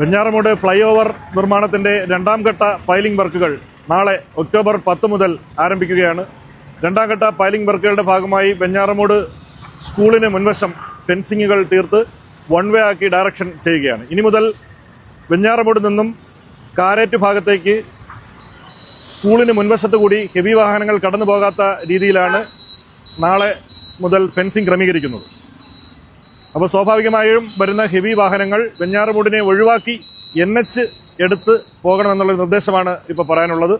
Venjaramoodu fly over നിർമ്മാണത്തിന്റെ രണ്ടാം ഘട്ട പൈലിംഗ് വർക്കുകൾ നാളെ ഒക്ടോബർ പത്ത് മുതൽ ആരംഭിക്കുകയാണ്. രണ്ടാം ഘട്ട പൈലിംഗ് വർക്കുകളുടെ ഭാഗമായി വെഞ്ഞാറമൂട് സ്കൂളിന് മുൻവശം ഫെൻസിങ്ങുകൾ തീർത്ത് വൺ വേ ആക്കി ഡയറക്ഷൻ ചെയ്യുകയാണ്. ഇനി മുതൽ വെഞ്ഞാറമൂട് നിന്നും കാരേറ്റ് ഭാഗത്തേക്ക് സ്കൂളിന് മുൻവശത്ത് കൂടി ഹെവി വാഹനങ്ങൾ കടന്നു പോകാത്ത രീതിയിലാണ് നാളെ മുതൽ ഫെൻസിംഗ് ക്രമീകരിക്കുന്നത്. അപ്പോൾ സ്വാഭാവികമായും വരുന്ന ഹെവി വാഹനങ്ങൾ വെഞ്ഞാറമൂടിനെ ഒഴിവാക്കി എൻ എച്ച് എടുത്ത് പോകണമെന്നുള്ള നിർദ്ദേശമാണ് ഇപ്പോൾ പറയാനുള്ളത്.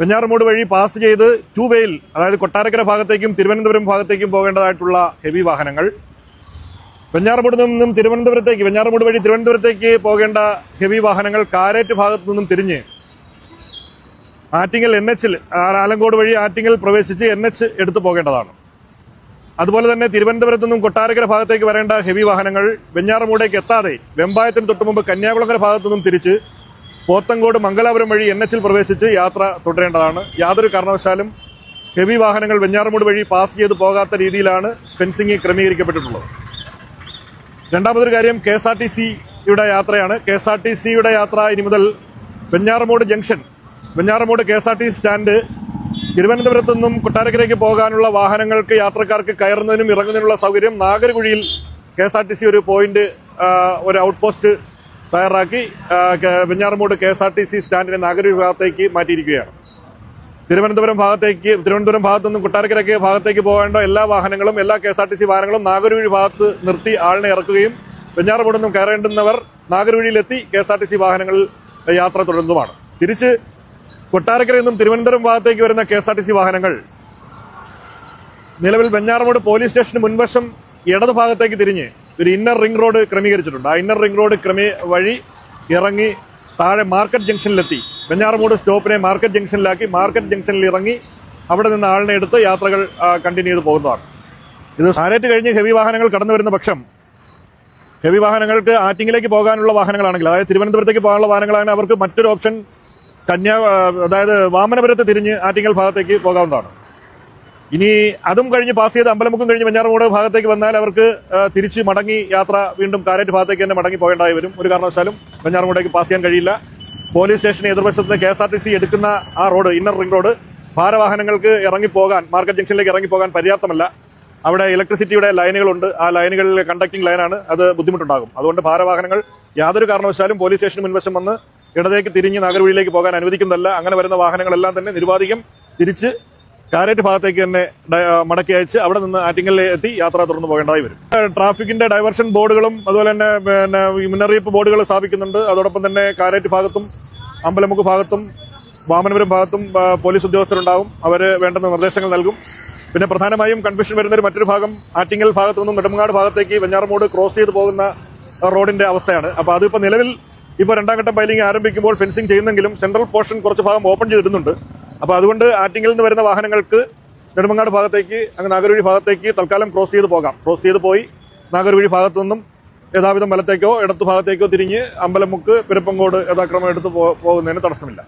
വെഞ്ഞാറമൂട് വഴി പാസ് ചെയ്ത് ടു വേയിൽ അതായത് കൊട്ടാരക്കര ഭാഗത്തേക്കും തിരുവനന്തപുരം ഭാഗത്തേക്കും പോകേണ്ടതായിട്ടുള്ള ഹെവി വാഹനങ്ങൾ. വെഞ്ഞാറമൂട് നിന്നും തിരുവനന്തപുരത്തേക്ക് വെഞ്ഞാറമൂട് വഴി തിരുവനന്തപുരത്തേക്ക് പോകേണ്ട ഹെവി വാഹനങ്ങൾ കാരേറ്റ് ഭാഗത്തു നിന്നും തിരിഞ്ഞ് ആറ്റിങ്ങൽ എൻ എച്ചിൽ ആലങ്കോട് വഴി ആറ്റിങ്ങൽ പ്രവേശിച്ച് എൻ എച്ച് എടുത്തു പോകേണ്ടതാണ്. അതുപോലെ തന്നെ തിരുവനന്തപുരത്തു നിന്നും കൊട്ടാരക്കര ഭാഗത്തേക്ക് വരേണ്ട ഹെവി വാഹനങ്ങൾ വെഞ്ഞാറമൂടേക്ക് എത്താതെ വെമ്പായത്തിന് തൊട്ടു മുമ്പ് കന്യാകുളങ്ങര ഭാഗത്തു നിന്നും തിരിച്ച് പോത്തങ്കോട് മംഗലാപുരം വഴി എൻ എച്ചിൽ പ്രവേശിച്ച് യാത്ര തുടരേണ്ടതാണ്. യാതൊരു കാരണവശാലും ഹെവി വാഹനങ്ങൾ വെഞ്ഞാറമൂട് വഴി പാസ് ചെയ്ത് പോകാത്ത രീതിയിലാണ് ഫെൻസിംഗ് ക്രമീകരിക്കപ്പെട്ടിട്ടുള്ളത്. രണ്ടാമതൊരു കാര്യം കെ എസ് ആർ ടി സിയുടെ യാത്രയാണ്. കെ എസ് ആർ ടി സിയുടെ യാത്ര ഇനി മുതൽ Venjaramoodu junction. Venjaramoodu K S R T stand തിരുവനന്തപുരത്തു നിന്നും കൊട്ടാരക്കരയ്ക്ക് പോകാനുള്ള വാഹനങ്ങൾക്ക് യാത്രക്കാർക്ക് കയറുന്നതിനും ഇറങ്ങുന്നതിനുള്ള സൗകര്യം നാഗർകുഴിയിൽ K S R T C ഒരു പോയിന്റ് ഒരു ഔട്ട് പോസ്റ്റ് തയ്യാറാക്കി Venjaramoodu K S R T C സ്റ്റാൻഡിനെ Nagarkuzhi ഭാഗത്തേക്ക് മാറ്റിയിരിക്കുകയാണ്. തിരുവനന്തപുരം ഭാഗത്തേക്ക് തിരുവനന്തപുരം ഭാഗത്തു നിന്നും കൊട്ടാരക്കരയ്ക്ക് ഭാഗത്തേക്ക് പോകേണ്ട എല്ലാ വാഹനങ്ങളും എല്ലാ K S R T C വാഹനങ്ങളും നാഗർകുഴി ഭാഗത്ത് നിർത്തി ആളിനെ ഇറക്കുകയും വെഞ്ഞാറമൂട് നിന്നും കയറേണ്ടുന്നവർ നാഗർകുഴിയിലെത്തി K S R T C വാഹനങ്ങളിൽ യാത്ര തുടരുന്നതുമാണ്. തിരിച്ച് കൊട്ടാരക്കരയിൽ നിന്നും തിരുവനന്തപുരം ഭാഗത്തേക്ക് വരുന്ന കെ വാഹനങ്ങൾ. നിലവിൽ വെഞ്ഞാറമൂട് പോലീസ് സ്റ്റേഷന് മുൻവശം ഇടതു ഭാഗത്തേക്ക് തിരിഞ്ഞ് ഒരു ഇന്നർ റിംഗ് റോഡ് ക്രമീകരിച്ചിട്ടുണ്ട്. ആ ഇന്നർ റിംഗ് റോഡ് ക്രമീ വഴി ഇറങ്ങി താഴെ മാർക്കറ്റ് ജംഗ്ഷനിലെത്തി. വെഞ്ഞാറമൂട് സ്റ്റോപ്പിനെ മാർക്കറ്റ് ജംഗ്ഷനിലാക്കി മാർക്കറ്റ് ജംഗ്ഷനിൽ ഇറങ്ങി അവിടെ നിന്ന് ആളിനെ എടുത്ത് യാത്രകൾ കണ്ടിന്യൂ ചെയ്ത് പോകുന്നതാണ്. ഇത് സാരേറ്റ് കഴിഞ്ഞ് ഹെവി വാഹനങ്ങൾ കടന്നു വരുന്ന പക്ഷം ഹെവി വാഹനങ്ങൾക്ക് ആറ്റിങ്ങിലേക്ക് പോകാനുള്ള വാഹനങ്ങളാണെങ്കിൽ അതായത് തിരുവനന്തപുരത്തേക്ക് പോകാനുള്ള വാഹനങ്ങളാണെങ്കിൽ അവർക്ക് മറ്റൊരു ഓപ്ഷൻ കന്യാ അതായത് വാമനപുരത്ത് തിരിഞ്ഞ് ആറ്റിങ്ങൽ ഭാഗത്തേക്ക് പോകാവുന്നതാണ്. ഇനി അതും കഴിഞ്ഞ് പാസ് ചെയ്ത് അമ്പലമുക്കും കഴിഞ്ഞ് വെഞ്ഞാറമൂട് ഭാഗത്തേക്ക് വന്നാൽ അവർക്ക് തിരിച്ച് മടങ്ങി യാത്ര വീണ്ടും കാരറ്റ് ഭാഗത്തേക്ക് തന്നെ മടങ്ങി പോകേണ്ടതായി വരും. ഒരു കാരണവശാലും വെഞ്ഞാറമൂടേക്ക് പാസ് ചെയ്യാൻ കഴിയില്ല. പോലീസ് സ്റ്റേഷന് എതിർവശത്ത് K S R T C എടുക്കുന്ന ആ റോഡ് ഇന്നർ റിംഗ് റോഡ് ഭാരവാഹനങ്ങൾക്ക് ഇറങ്ങിപ്പോകാൻ മാർക്കറ്റ് ജംഗ്ഷനിലേക്ക് ഇറങ്ങിപ്പോകാൻ പര്യാപ്തമല്ല. അവിടെ ഇലക്ട്രിസിറ്റിയുടെ ലൈനുകളുണ്ട്. ആ ലൈനുകളിലെ കണ്ടക്ടിംഗ് ലൈനാണ്. അത് ബുദ്ധിമുട്ടുണ്ടാകും. അതുകൊണ്ട് ഭാരവാഹനങ്ങൾ യാതൊരു കാരണവശാലും പോലീസ് സ്റ്റേഷന് മുൻവശം വന്ന് ഇടതേക്ക് തിരിഞ്ഞ് നാഗർവഴിയിലേക്ക് പോകാൻ അനുവദിക്കുന്നതല്ല. അങ്ങനെ വരുന്ന വാഹനങ്ങളെല്ലാം തന്നെ നിരുപാധികം തിരിച്ച് കാരേറ്റ് ഭാഗത്തേക്ക് തന്നെ മടക്കി അയച്ച് അവിടെ നിന്ന് ആറ്റിങ്ങലിൽ എത്തി യാത്ര തുടർന്ന് പോകേണ്ടതായി വരും. ട്രാഫിക്കിന്റെ ഡൈവേർഷൻ ബോർഡുകളും അതുപോലെ തന്നെ പിന്നെ മുന്നറിയിപ്പ് ബോർഡുകൾ സ്ഥാപിക്കുന്നുണ്ട്. അതോടൊപ്പം തന്നെ കാരേറ്റ് ഭാഗത്തും അമ്പലമുക്ക് ഭാഗത്തും വാമനപുരം ഭാഗത്തും പോലീസ് ഉദ്യോഗസ്ഥരുണ്ടാവും. അവർ വേണ്ടുന്ന നിർദ്ദേശങ്ങൾ നൽകും. പിന്നെ പ്രധാനമായും കൺഫ്യൂഷൻ വരുന്നൊരു മറ്റൊരു ഭാഗം ആറ്റിങ്ങൽ ഭാഗത്തു നിന്നും നെടുമങ്ങാട് ഭാഗത്തേക്ക് വെഞ്ഞാറമൂട് ക്രോസ് ചെയ്ത് പോകുന്ന റോഡിന്റെ അവസ്ഥയാണ്. അപ്പോൾ അതിപ്പോൾ നിലവിൽ ഇപ്പോൾ രണ്ടാം ഘട്ടം പൈലിംഗ് ആരംഭിക്കുമ്പോൾ ഫെൻസിംഗ് ചെയ്യുന്നെങ്കിലും സെൻട്രൽ പോർഷൻ കുറച്ച് ഭാഗം ഓപ്പൺ ചെയ്തിടുന്നുണ്ട്. അപ്പോൾ അതുകൊണ്ട് ആറ്റിങ്ങിൽ നിന്ന് വരുന്ന വാഹനങ്ങൾക്ക് നെടുമങ്ങാട് ഭാഗത്തേക്ക് അങ്ങ് നാഗർവഴി ഭാഗത്തേക്ക് തൽക്കാലം ക്രോസ് ചെയ്ത് പോകാം. ക്രോസ് ചെയ്ത് പോയി നാഗർവഴി ഭാഗത്തു നിന്നും യഥാവിധം വലത്തേക്കോ ഇടത്തു ഭാഗത്തേക്കോ തിരിഞ്ഞ് അമ്പലമുക്ക് പെരുപ്പങ്കോട് യഥാക്രമം എടുത്ത് പോകുന്നതിന് തടസ്സമില്ല.